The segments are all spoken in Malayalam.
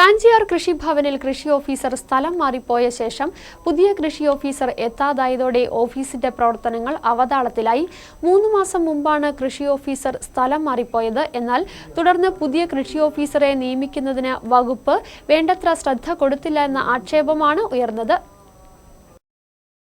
കാഞ്ചിയാർ കൃഷിഭവനിൽ കൃഷി ഓഫീസർ സ്ഥലം മാറിപ്പോയ ശേഷം പുതിയ കൃഷി ഓഫീസർ എത്താതായതോടെ ഓഫീസിന്റെ പ്രവർത്തനങ്ങൾ അവതാളത്തിലായി. മൂന്ന് മാസം മുമ്പാണ് കൃഷി ഓഫീസർ സ്ഥലം മാറിപ്പോയത്. എന്നാൽ തുടർന്ന് പുതിയ കൃഷി ഓഫീസറെ നിയമിക്കുന്നതിന് വകുപ്പ് വേണ്ടത്ര ശ്രദ്ധ കൊടുത്തില്ല എന്ന ആക്ഷേപമാണ് ഉയർന്നത്.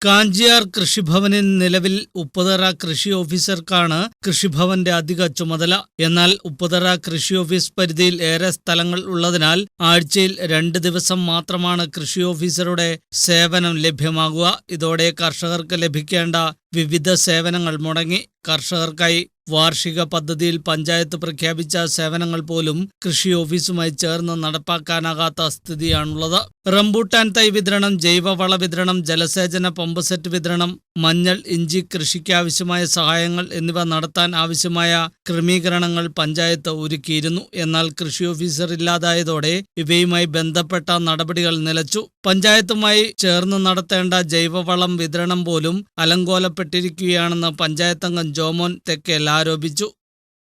കാഞ്ചിയാർ കൃഷിഭവനിൽ നിലവിൽ ഉപ്പുതറ കൃഷി ഓഫീസർക്കാണ് കൃഷിഭവന്റെ അധിക ചുമതല. എന്നാൽ ഉപ്പുതറ കൃഷി ഓഫീസ് പരിധിയിൽ ഏറെ സ്ഥലങ്ങൾ ഉള്ളതിനാൽ ആഴ്ചയിൽ രണ്ട് ദിവസം മാത്രമാണ് കൃഷി ഓഫീസറുടെ സേവനം ലഭ്യമാകുക. ഇതോടെ കർഷകർക്ക് ലഭിക്കേണ്ട വിവിധ സേവനങ്ങൾ മുടങ്ങി. കർഷകർക്കായി വാർഷിക പദ്ധതിയിൽ പഞ്ചായത്ത് പ്രഖ്യാപിച്ച സേവനങ്ങൾ പോലും കൃഷി ഓഫീസുമായി ചേർന്ന് നടപ്പാക്കാനാകാത്ത സ്ഥിതിയാണുള്ളത്. റംബൂട്ടാൻ തൈ വിതരണം ജൈവവള വിതരണം ജലസേചന പമ്പ് സെറ്റ് വിതരണം മഞ്ഞൾ ഇഞ്ചി കൃഷിക്കാവശ്യമായ സഹായങ്ങൾ എന്നിവ നടത്താൻ ആവശ്യമായ ക്രമീകരണങ്ങൾ പഞ്ചായത്ത് ഒരുക്കിയിരുന്നു. എന്നാൽ കൃഷി ഓഫീസർ ഇല്ലാതായതോടെ ഇവയുമായി ബന്ധപ്പെട്ട നടപടികൾ നിലച്ചു. പഞ്ചായത്തുമായി ചേർന്ന് നടത്തേണ്ട ജൈവവളം വിതരണം പോലും അലങ്കോലപ്പെട്ടിരിക്കുകയാണെന്ന് പഞ്ചായത്ത് അംഗം ജോമോൻ തെക്കേൽ ആരോപിച്ചു.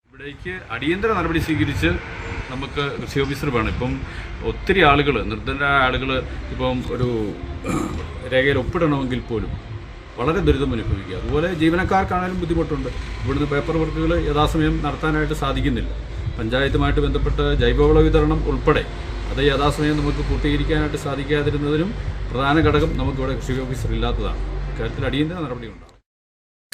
ഇവിടേക്ക് അടിയന്തര നടപടി സ്വീകരിച്ച് നമുക്ക് കൃഷി ഓഫീസർ വേണം. ഇപ്പം ഒത്തിരി ആളുകൾ നിർദ്ധനരായ ആളുകൾ ഇപ്പം ഒരു രേഖയിൽ ഒപ്പിടണമെങ്കിൽ പോലും വളരെ ദുരിതം അനുഭവിക്കുക. അതുപോലെ ജീവനക്കാർക്കാണെങ്കിലും ബുദ്ധിമുട്ടുണ്ട്. ഇവിടുന്ന് പേപ്പർ വർക്കുകൾ യഥാസമയം നടത്താനായിട്ട് സാധിക്കുന്നില്ല. പഞ്ചായത്തുമായിട്ട് ബന്ധപ്പെട്ട് ജൈവവള വിതരണം ഉൾപ്പെടെ അത് യഥാസമയം നമുക്ക് പൂർത്തീകരിക്കാനായിട്ട് സാധിക്കാതിരുന്നതിനും പ്രധാന ഘടകം നമുക്കിവിടെ കൃഷി ഓഫീസർ ഇല്ലാത്തതാണ്. ഇക്കാര്യത്തിൽ അടിയന്തര നടപടി ഉണ്ടാകും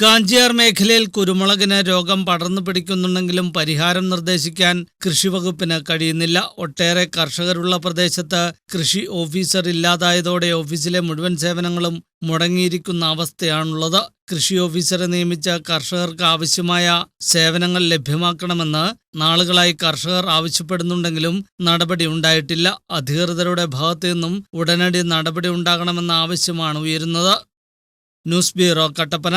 കാഞ്ചിയാർ മേഖലയിൽ കുരുമുളകിന് രോഗം പടർന്നു പിടിക്കുന്നുണ്ടെങ്കിലും പരിഹാരം നിർദ്ദേശിക്കാൻ കൃഷിവകുപ്പിന് കഴിയുന്നില്ല. ഒട്ടേറെ കർഷകരുള്ള പ്രദേശത്ത് കൃഷി ഓഫീസർ ഇല്ലാതായതോടെ ഓഫീസിലെ മുഴുവൻ സേവനങ്ങളും മുടങ്ങിയിരിക്കുന്ന അവസ്ഥയാണുള്ളത്. കൃഷി ഓഫീസറെ നിയമിച്ച കർഷകർക്ക് ആവശ്യമായ സേവനങ്ങൾ ലഭ്യമാക്കണമെന്ന് നാളുകളായി കർഷകർ ആവശ്യപ്പെടുന്നുണ്ടെങ്കിലും നടപടി ഉണ്ടായിട്ടില്ല. അധികൃതരുടെ ഭാഗത്തു നിന്നും ഉടനടി നടപടി ഉണ്ടാകണമെന്ന ആവശ്യമാണ് ഉയരുന്നത്. News bureau Kattappana.